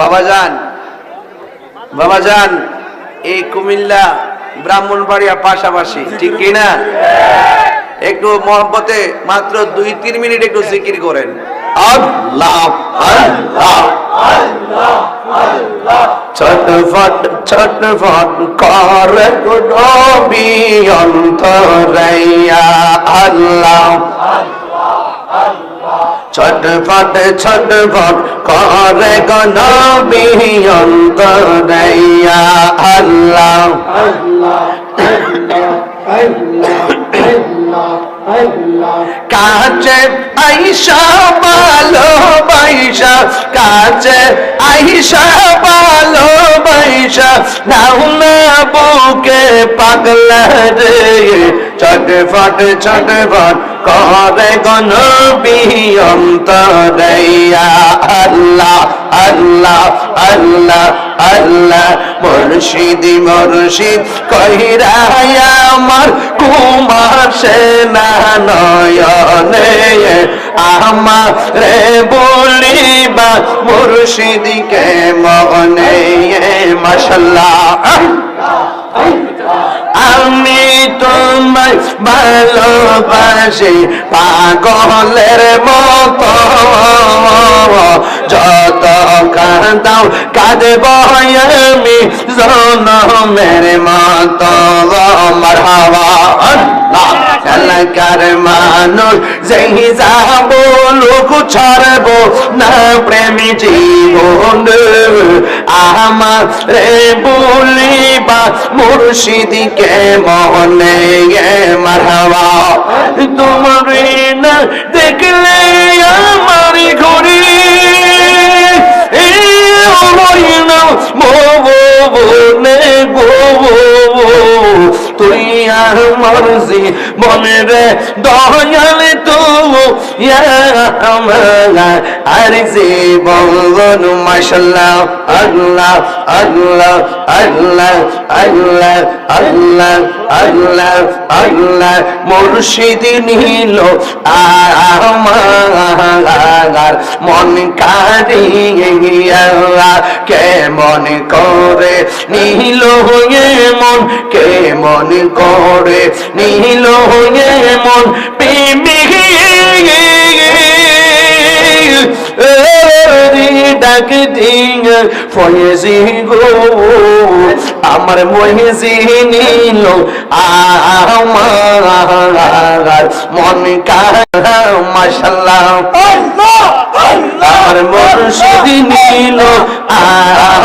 বাবা যান। বাবা যান, এই কুমিল্লা ব্রাহ্মণবাড়িয়া পাশাপাশি, ঠিক কিনা একটু মহব্বতে মাত্র দুই, তিন মিনিট একটু জিকির করেন। ছটফট আল্লাহ ছটফট ছটফট করে গনবী অন্তরাইয়া। আল্লাহ, কাছে আইসা ভালো বাইসা, কাছে আইসা ভালো বাইসা, নাও না বুকে পাগলা রে। চটফট চটফট করে গনবী অন্তরাইয়া আল্লাহ আল্লাহ আল্লাহ আল্লাহ, মুর্শিদি, মুর্শিদ কহিরায়া আমার কুমার সেনা নয়নে আমার রে বলিবা মুর্শিদিকে মনে। মাশাল্লাহ। আমি তোমায় ভালোবাসি পাগলের মতো। যত কাঁদাও কাঁদব আমি জনমের মতো। মারহাবা এলাকার মানুষ যেই যাব লোক ছাড়ব না, প্রেমী জীবন আমার রে বলিবা মুর্শিদিকে মনে আর মরজি মনে রে দয়াল তো আমার আর জীবন মাশাল্লাহ, আল্লাহ আল্লাহ আল্লাহ আল্লাহ আল্লাহ আল্লাহ আল্লাহ, মুর্শিদ নিল আমার মন কারিয়া কেমন করে? নীল হয়ে মন কেমন করে? নীল হয়ে মন ডাক দিয়ে ফয়েজি গো। আমার মহেজি নিল, আমার মন কারা মাশাল্লাহ। আমার মর্ষদি নিল আমার